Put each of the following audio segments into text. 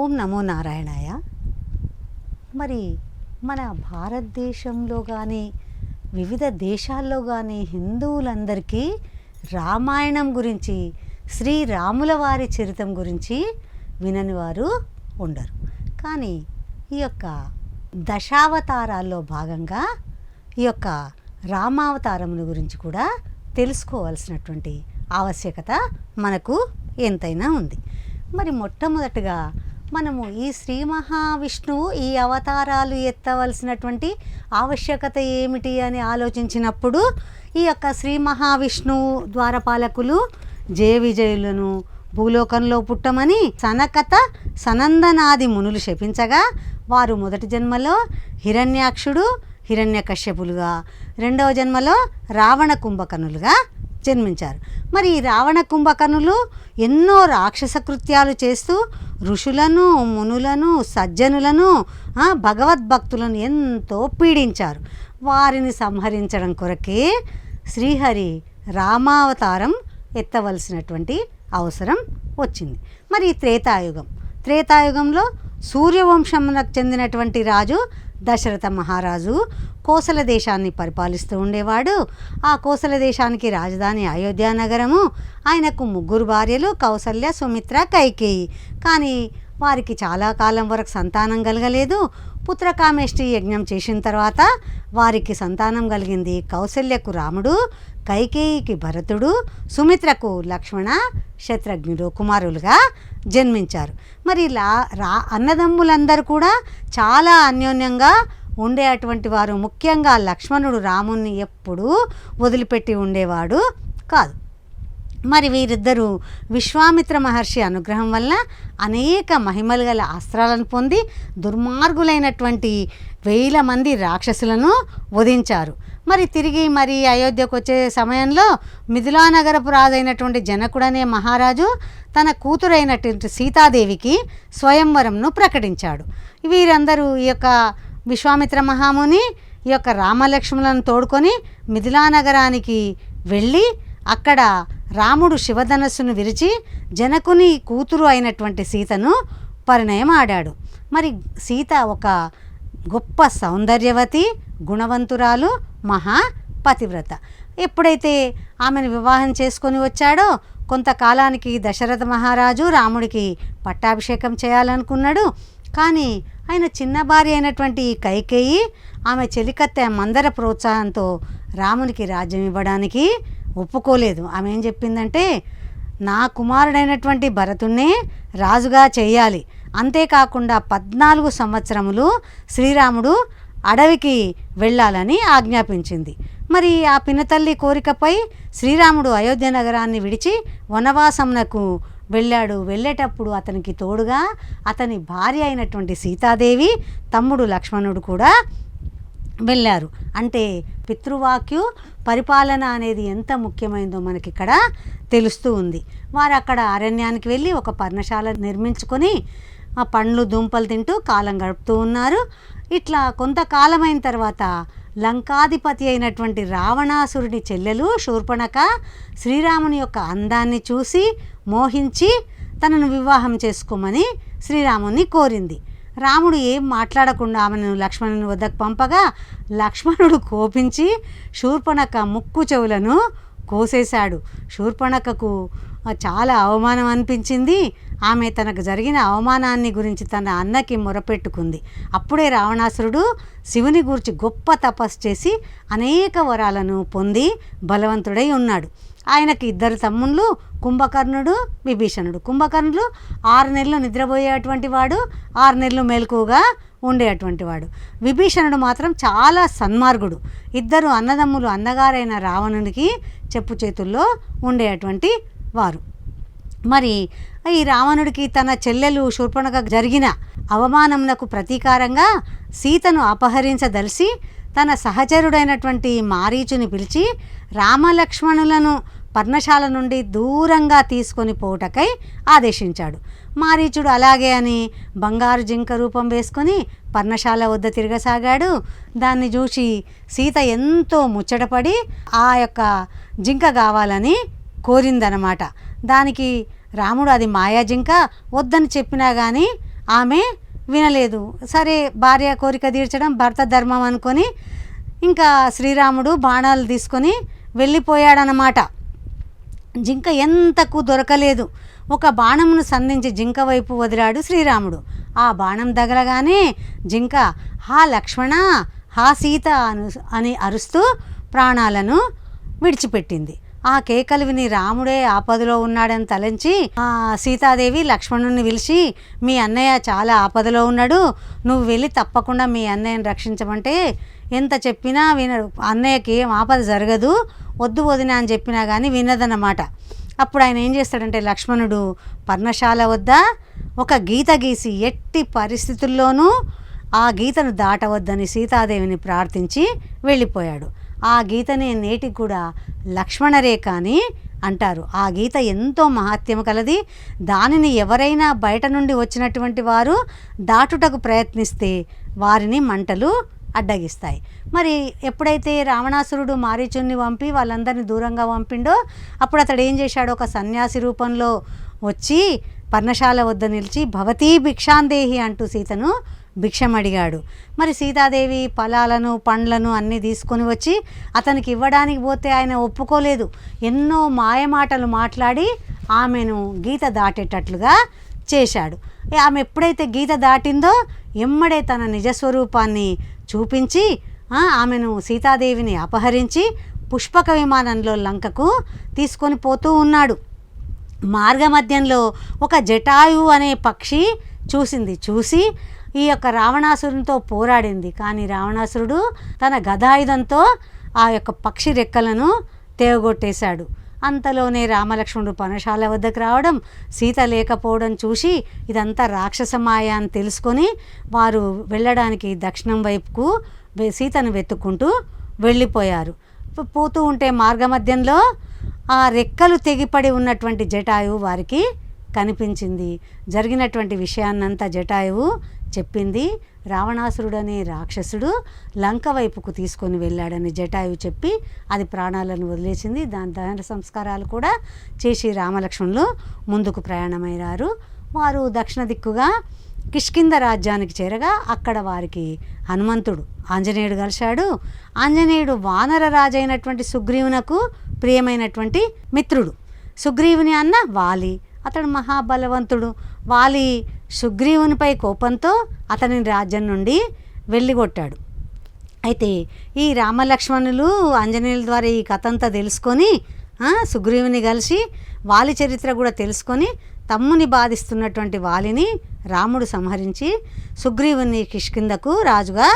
ఓం నమో నారాయణాయ. మరి మన భారతదేశంలో కానీ వివిధ దేశాల్లో కానీ హిందువులందరికీ రామాయణం గురించి శ్రీరాముల వారి చరితం గురించి వినని వారు ఉండరు. కానీ ఈ యొక్క దశావతారాల్లో భాగంగా ఈ యొక్క రామావతారముల గురించి కూడా తెలుసుకోవాల్సినటువంటి ఆవశ్యకత మనకు ఎంతైనా ఉంది. మరి మొట్టమొదటగా మనము ఈ శ్రీ మహావిష్ణువు ఈ అవతారాలు ఎత్తవలసినటువంటి ఆవశ్యకత ఏమిటి అని ఆలోచించినప్పుడు ఈ యొక్క శ్రీ మహావిష్ణువు ద్వారపాలకులు జయ విజయులను భూలోకంలో పుట్టమని సనకత సనందనాది మునులు శపించగా వారు మొదటి జన్మలో హిరణ్యాక్షుడు హిరణ్యకశ్యపులుగా రెండవ జన్మలో రావణ కుంభకనులుగా జన్మించారు. మరి ఈ రావణ కుంభకర్ణులు ఎన్నో రాక్షస కృత్యాలు చేస్తూ ఋషులను మునులను సజ్జనులను భగవద్భక్తులను ఎంతో పీడించారు. వారిని సంహరించడం కొరకే శ్రీహరి రామావతారం ఎత్తవలసినటువంటి అవసరం వచ్చింది. మరి త్రేతాయుగం త్రేతాయుగంలో సూర్యవంశమునకు చెందినటువంటి రాజు దశరథ మహారాజు కోసల దేశాన్ని పరిపాలిస్తూ ఉండేవాడు. ఆ కోసల దేశానికి రాజధాని అయోధ్య నగరము. ఆయనకు ముగ్గురు భార్యలు కౌసల్య సుమిత్ర కైకేయి. కానీ వారికి చాలా కాలం వరకు సంతానం కలగలేదు. పుత్రకామేష్టి యజ్ఞం చేసిన తర్వాత వారికి సంతానం కలిగింది కౌసల్యకు రాముడు. కైకేయికి భరతుడు సుమిత్రకు లక్ష్మణ శత్రుఘ్నుడు కుమారులుగా జన్మించారు. మరి లా రా అన్నదమ్ములందరూ కూడా చాలా అన్యోన్యంగా ఉండే అటువంటి వారు. ముఖ్యంగా లక్ష్మణుడు రాముణ్ణి ఎప్పుడూ వదిలిపెట్టి ఉండేవాడు కాదు. మరి వీరిద్దరూ విశ్వామిత్ర మహర్షి అనుగ్రహం వల్ల అనేక మహిమలు గల అస్త్రాలను పొంది దుర్మార్గులైనటువంటి వేల మంది రాక్షసులను వధించారు. మరి తిరిగి మరి అయోధ్యకు వచ్చే సమయంలో మిథిలానగరపు రాజైనటువంటి జనకుడనే మహారాజు తన కూతురైనటువంటి సీతాదేవికి స్వయంవరంను ప్రకటించాడు. వీరందరూ ఈ యొక్క విశ్వామిత్ర మహాముని ఈ యొక్క రామలక్ష్మణులను తోడుకొని మిథిలానగరానికి వెళ్ళి అక్కడ రాముడు శివధనస్సును విరిచి జనకుని కూతురు అయినటువంటి సీతను పరిణయం ఆడాడు మరి సీత ఒక గొప్ప సౌందర్యవతి గుణవంతురాలు మహా పతివ్రత. ఎప్పుడైతే ఆమెను వివాహం చేసుకొని వచ్చాడో కొంతకాలానికి దశరథ మహారాజు రాముడికి పట్టాభిషేకం చేయాలనుకున్నాడు. కానీ ఆయన చిన్న భార్య అయినటువంటి కైకేయి ఆమె చెలికత్తె మందర ప్రోత్సాహంతో రామునికి రాజ్యం ఇవ్వడానికి ఒప్పుకోలేదు. ఆమె ఏం చెప్పిందంటే నా కుమారుడైనటువంటి భరతుణ్ణే రాజుగా చేయాలి. అంతేకాకుండా పద్నాలుగు సంవత్సరములు శ్రీరాముడు అడవికి వెళ్ళాలని ఆజ్ఞాపించింది. మరి ఆ పినతల్లి కోరికపై శ్రీరాముడు అయోధ్య నగరాన్ని విడిచి వనవాసమునకు వెళ్ళాడు. వెళ్ళేటప్పుడు అతనికి తోడుగా అతని భార్య అయినటువంటి సీతాదేవి తమ్ముడు లక్ష్మణుడు కూడా వెళ్ళారు. అంటే పితృవాక్యు పరిపాలన అనేది ఎంత ముఖ్యమైందో మనకి ఇక్కడ తెలుస్తూ ఉంది. వారు అక్కడ అరణ్యానికి వెళ్ళి ఒక పర్ణశాల నిర్మించుకొని ఆ పండ్లు దుంపలు తింటూ కాలం గడుపుతూ ఉన్నారు. ఇట్లా కొంతకాలం అయిన తర్వాత లంకాధిపతి అయినటువంటి రావణాసురుడి చెల్లెలు శూర్పణక శ్రీరాముని యొక్క అందాన్ని చూసి మోహించి తనను వివాహం చేసుకోమని శ్రీరాముని కోరింది. రాముడు ఏం మాట్లాడకుండా ఆమెను లక్ష్మణుని వద్దకు పంపగా లక్ష్మణుడు కోపించి శూర్పణక ముక్కు చెవులను కోసేశాడు. శూర్పణకకు చాలా అవమానం అనిపించింది. ఆమె తనకు జరిగిన అవమానాన్ని గురించి తన అన్నకి మొరపెట్టుకుంది. అప్పుడే రావణాసురుడు శివుని గురించి గొప్ప తపస్సు చేసి అనేక వరాలను పొంది బలవంతుడై ఉన్నాడు. ఆయనకి ఇద్దరు తమ్ముళ్ళు కుంభకర్ణుడు విభీషణుడు. కుంభకర్ణుడు ఆరు నెలలు నిద్రపోయేటువంటి వాడు ఆరు నెలలు మెలకుగా ఉండేటువంటి వాడు. విభీషణుడు మాత్రం చాలా సన్మార్గుడు. ఇద్దరు అన్నదమ్ములు అన్నగారైన రావణునికి చెప్పు చేతుల్లో ఉండేటువంటి వారు. మరి ఈ రావణుడికి తన చెల్లెలు శూర్పణక జరిగిన అవమానమునకు ప్రతీకారంగా సీతను అపహరించదలిసి తన సహచరుడైనటువంటి మారీచుని పిలిచి రామలక్ష్మణులను పర్ణశాల నుండి దూరంగా తీసుకొని పోవుటకై ఆదేశించాడు. మారీచుడు అలాగే అని బంగారు జింక రూపం వేసుకొని పర్ణశాల వద్ద తిరగసాగాడు. దాన్ని చూసి సీత ఎంతో ముచ్చటపడి ఆ యొక్క జింక కావాలని కోరిందనమాట దానికి రాముడు అది మాయా జింక వద్దని చెప్పినా కానీ ఆమె వినలేదు. సరే భార్య కోరిక తీర్చడం భర్త ధర్మం అనుకొని ఇంకా శ్రీరాముడు బాణాలు తీసుకొని వెళ్ళిపోయాడనమాట జింక ఎంతకు దొరకలేదు. ఒక బాణమును సంధించి జింక వైపు వదిలాడు శ్రీరాముడు. ఆ బాణం తగలగానే జింక హా లక్ష్మణ హా సీత అను అని అరుస్తూ ప్రాణాలను విడిచిపెట్టింది. ఆ కేకలు విని రాముడే ఆపదలో ఉన్నాడని తలంచి ఆ సీతాదేవి లక్ష్మణుని పిలిచి మీ అన్నయ్య చాలా ఆపదలో ఉన్నాడు నువ్వు వెళ్ళి తప్పకుండా మీ అన్నయ్యని రక్షించమంటే ఎంత చెప్పినా వినడు. అన్నయ్యకి ఏం ఆపద జరగదు వద్దు వదిన అని చెప్పినా కానీ వినదన్నమాట. అప్పుడు ఆయన ఏం చేస్తాడంటే లక్ష్మణుడు పర్ణశాల వద్ద? ఒక గీత గీసి ఎట్టి పరిస్థితుల్లోనూ ఆ గీతను దాటవద్దని సీతాదేవిని ప్రార్థించి వెళ్ళిపోయాడు. ఆ గీతనే నేటికి కూడా లక్ష్మణరేఖ అని అంటారు. ఆ గీత ఎంతో మహత్యం కలది. దానిని ఎవరైనా బయట నుండి వచ్చినటువంటి వారు దాటుటకు ప్రయత్నిస్తే వారిని మంటలు అడ్డగిస్తాయి. మరి ఎప్పుడైతే రావణాసురుడు మారీచుని పంపి వాళ్ళందరినీ దూరంగా పంపిండో అప్పుడు అతడు ఏం చేశాడు? ఒక సన్యాసి రూపంలో వచ్చి పర్ణశాల వద్ద నిలిచి భవతీ భిక్షాందేహి అంటూ సీతను భిక్షమడిగాడు. మరి సీతాదేవి ఫలాలను పండ్లను అన్నీ తీసుకొని వచ్చి అతనికి ఇవ్వడానికి పోతే ఆయన ఒప్పుకోలేదు. ఎన్నో మాయమాటలు మాట్లాడి ఆమెను గీత దాటేటట్లుగా చేశాడు. ఆమె ఎప్పుడైతే గీత దాటిందో ఎమ్మడే తన నిజస్వరూపాన్ని చూపించి ఆమెను సీతాదేవిని అపహరించి పుష్పక విమానంలో లంకకు తీసుకొని పోతూ ఉన్నాడు. మార్గమధ్యంలో ఒక జటాయు అనే పక్షి చూసింది. చూసి ఈ యొక్క రావణాసురునితో పోరాడింది. కానీ రావణాసురుడు తన గదాయుధంతో ఆ యొక్క పక్షి రెక్కలను తేగొట్టేశాడు అంతలోనే రామలక్ష్మణుడు పనశాల వద్దకు రావడం సీత లేకపోవడం చూసి ఇదంతా రాక్షసమాయ అని తెలుసుకొని వారు వెళ్ళడానికి దక్షిణం వైపుకు సీతను వెతుక్కుంటూ వెళ్ళిపోయారు. పోతూ ఉంటే మార్గమధ్యంలో ఆ రెక్కలు తెగిపడి ఉన్నటువంటి జటాయువు వారికి కనిపించింది. జరిగినటువంటి విషయాన్నంతా జటాయువు చెప్పింది. రావణాసురుడనే రాక్షసుడు లంక వైపుకు తీసుకొని వెళ్ళాడని జటాయువు చెప్పి అది ప్రాణాలను వదిలేసింది. దాని దహన సంస్కారాలు కూడా చేసి రామలక్ష్మణులు ముందుకు ప్రయాణమయ్యారు. వారు దక్షిణ దిక్కుగా కిష్కింద రాజ్యానికి చేరగా అక్కడ వారికి హనుమంతుడు ఆంజనేయుడు కలిశాడు. ఆంజనేయుడు వానర రాజైనటువంటి సుగ్రీవునకు ప్రియమైనటువంటి మిత్రుడు. సుగ్రీవుని అన్న వాలి. అతడు మహాబలవంతుడు. వాలి సుగ్రీవునిపై కోపంతో అతని రాజ్యం నుండి వెళ్ళిగొట్టాడు. అయితే ఈ రామలక్ష్మణులు ఆంజనేయుల ద్వారా ఈ కథ అంతా తెలుసుకొని సుగ్రీవుని కలిసి వాలి చరిత్ర కూడా తెలుసుకొని తమ్ముని బాధిస్తున్నటువంటి వాలిని రాముడు సంహరించి సుగ్రీవుని కిష్కిందకు రాజుగా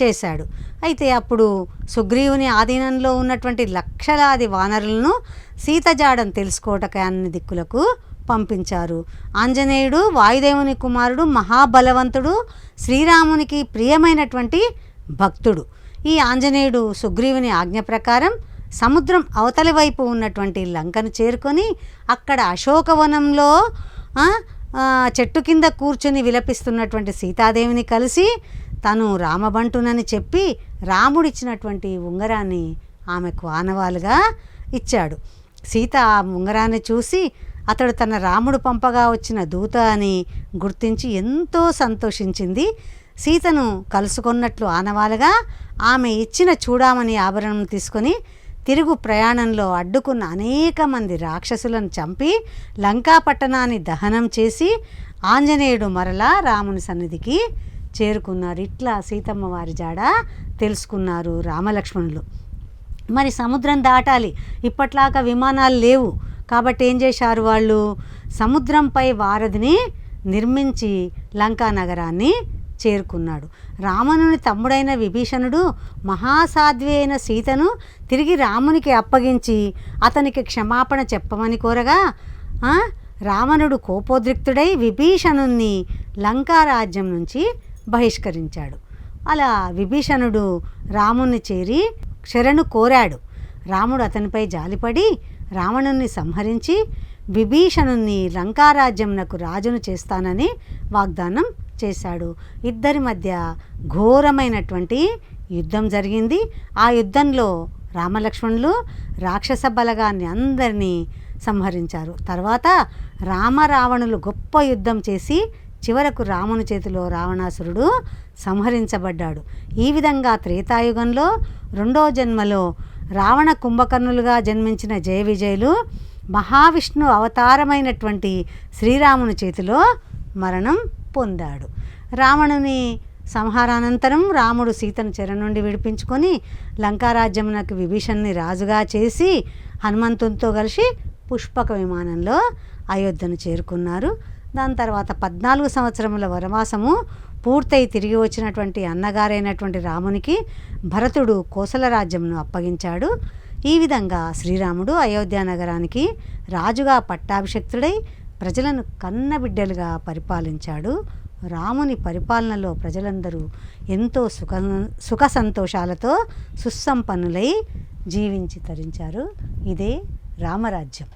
చేశాడు. అయితే అప్పుడు సుగ్రీవుని ఆధీనంలో ఉన్నటువంటి లక్షలాది వానరులను సీతజాడం తెలుసుకోవటక అన్ని దిక్కులకు పంపించారు. ఆంజనేయుడు వాయుదేవుని కుమారుడు మహాబలవంతుడు శ్రీరామునికి ప్రియమైనటువంటి భక్తుడు. ఈ ఆంజనేయుడు సుగ్రీవుని ఆజ్ఞ ప్రకారం సముద్రం అవతలి వైపు ఉన్నటువంటి లంకను చేరుకొని అక్కడ అశోకవనంలో చెట్టు కింద కూర్చుని విలపిస్తున్నటువంటి సీతాదేవిని కలిసి తను రామబంటునని చెప్పి రాముడిచ్చినటువంటి ఉంగరాన్ని ఆమెకు ఆనవాలుగా ఇచ్చాడు. సీత ఆ ఉంగరాన్ని చూసి అతడు తన రాముడు పంపగా వచ్చిన దూత అని గుర్తించి ఎంతో సంతోషించింది. సీతను కలుసుకున్నట్లు ఆనవాలుగా ఆమె ఇచ్చిన చూడామని ఆభరణం తీసుకొని తిరుగు ప్రయాణంలో అడ్డుకున్న అనేక మంది రాక్షసులను చంపి లంకా పట్టణాన్ని దహనం చేసి ఆంజనేయుడు మరలా రాముని సన్నిధికి చేరుకున్నారు. ఇట్లా సీతమ్మ వారి జాడ తెలుసుకున్నారు రామలక్ష్మణులు. మరి సముద్రం దాటాలి. ఇప్పట్లాగా విమానాలు లేవు. కాబట్టి ఏం చేశారు వాళ్ళు? సముద్రంపై వారధిని నిర్మించి లంకా నగరాన్ని చేరుకున్నాడు. రావణుని తమ్ముడైన విభీషణుడు మహాసాధ్వి అయిన సీతను తిరిగి రామునికి అప్పగించి అతనికి క్షమాపణ చెప్పమని కోరగా రావణుడు కోపోద్రిక్తుడై విభీషణుణ్ణి లంకా రాజ్యం నుంచి బహిష్కరించాడు. అలా విభీషణుడు రాముణ్ణి చేరి శరణు కోరాడు. రాముడు అతనిపై జాలిపడి రావణుణ్ణి సంహరించి విభీషణుణ్ణి లంకారాజ్యమునకు రాజును చేస్తానని వాగ్దానం చేశాడు. ఇద్దరి మధ్య ఘోరమైనటువంటి యుద్ధం జరిగింది. ఆ యుద్ధంలో రామలక్ష్మణులు రాక్షస బలగాన్ని అందరినీ సంహరించారు. తర్వాత రామరావణులు గొప్ప యుద్ధం చేసి చివరకు రాముని చేతిలో రావణాసురుడు సంహరించబడ్డాడు. ఈ విధంగా త్రేతాయుగంలో రెండో జన్మలో రావణ కుంభకర్ణులుగా జన్మించిన జయ విజయులు మహావిష్ణు అవతారమైనటువంటి శ్రీరాముని చేతిలో మరణం పొందాడు. రావణుని సంహారానంతరం రాముడు సీతను చెర నుండి విడిపించుకొని లంకారాజ్యమునకు విభీషణ్ణి రాజుగా చేసి హనుమంతునితో కలిసి పుష్పక విమానంలో అయోధ్యను చేరుకున్నారు. దాని తర్వాత పద్నాలుగు సంవత్సరముల వనవాసము పూర్తయి తిరిగి వచ్చినటువంటి అన్నగారైనటువంటి రామునికి భరతుడు కోసల రాజ్యమును అప్పగించాడు. ఈ విధంగా శ్రీరాముడు అయోధ్య నగరానికి రాజుగా పట్టాభిషక్తుడై ప్రజలను కన్నబిడ్డలుగా పరిపాలించాడు. రాముని పరిపాలనలో ప్రజలందరూ ఎంతో సుఖ సుఖ సంతోషాలతో సుసంపన్నులై జీవించి తరించారు. ఇదే రామరాజ్యం.